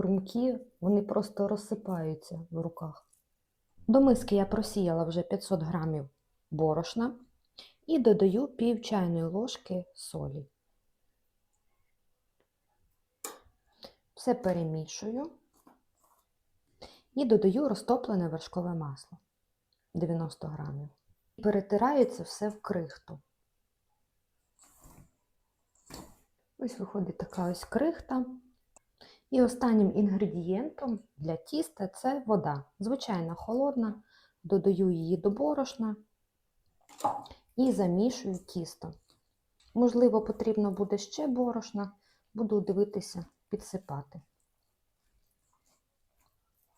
хрумкі, вони просто розсипаються в руках. До миски я просіяла вже 500 грамів борошна і додаю пів чайної ложки солі. Все перемішую і додаю розтоплене вершкове масло 90 грамів. Перетираю це все в крихту. Ось виходить така ось крихта. І останнім інгредієнтом для тіста це вода. Звичайно, холодна. Додаю її до борошна і замішую тісто. Можливо, потрібно буде ще борошна, буду дивитися, підсипати.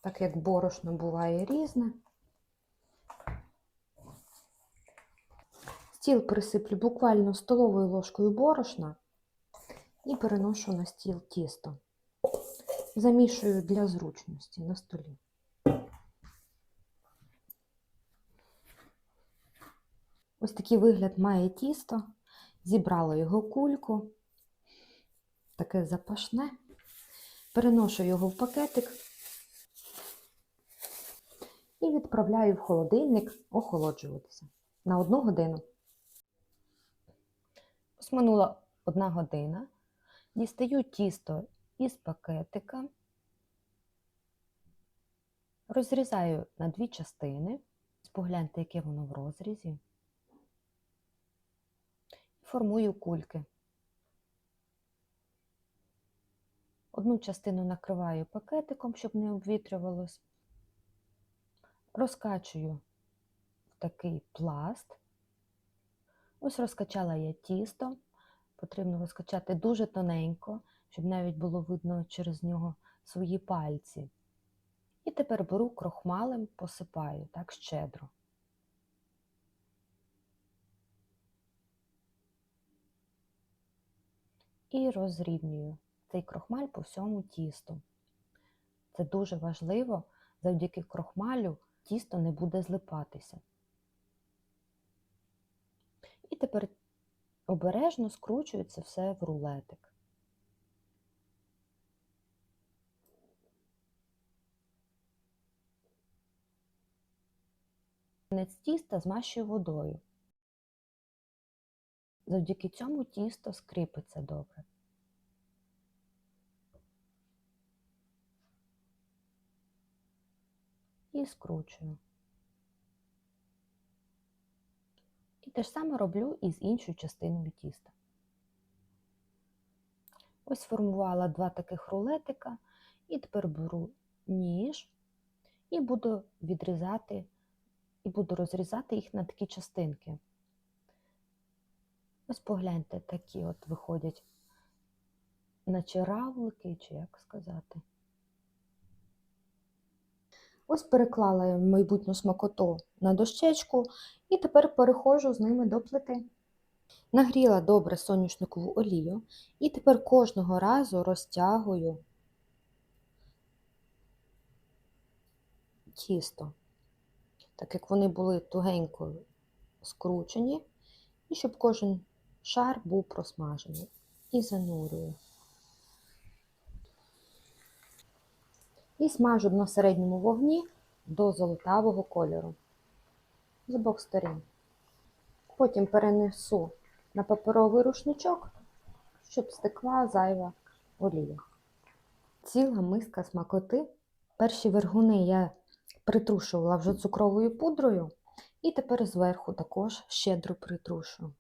Так як борошно буває різне. Стіл присиплю буквально столовою ложкою борошна і переношу на стіл тісто. Замішую для зручності на столі. Ось такий вигляд має тісто. Зібрала його кульку, таке запашне. Переношу його в пакетик і відправляю в холодильник охолоджуватися на одну годину. Ось минула одна година. Дістаю тісто із пакетика, розрізаю на дві частини. Погляньте, яке воно в розрізі. Формую кульки. Одну частину накриваю пакетиком, щоб не обвітрювалось. Розкачую в такий пласт. Ось розкачала я тісто. Потрібно розкачати дуже тоненько, щоб навіть було видно через нього свої пальці. І тепер беру крохмалем, посипаю так щедро. І розрівнюю цей крохмаль по всьому тісту. Це дуже важливо, завдяки крохмалю тісто не буде злипатися. І тепер обережно скручую це все в рулетик. Кінець тіста змащую водою. Завдяки цьому тісто скріпиться добре. І скручую. І те ж саме роблю і з іншою частиною тіста. Ось сформувала два таких рулетика, і тепер беру ніж і буду відрізати, і буду розрізати їх на такі частинки. Ось погляньте, такі от виходять, наче равлики, чи як сказати. Ось переклала я майбутню смакоту на дощечку і тепер переходжу з ними до плити. Нагріла добре соняшникову олію і тепер кожного разу розтягую тісто, так як вони були тугенько скручені, і щоб кожен шар був просмажений. І занурюю. І смажу на середньому вогні до золотавого кольору з обох сторін. Потім перенесу на паперовий рушничок, щоб стекла зайва олія. Ціла миска смакоти. Перші вергуни я притрушувала вже цукровою пудрою, і тепер зверху також щедро притрушую.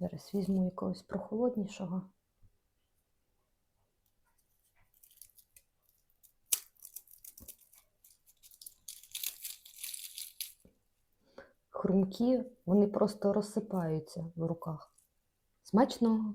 Зараз візьму якогось прохолоднішого. Хрумкі, вони просто розсипаються в руках. Смачного!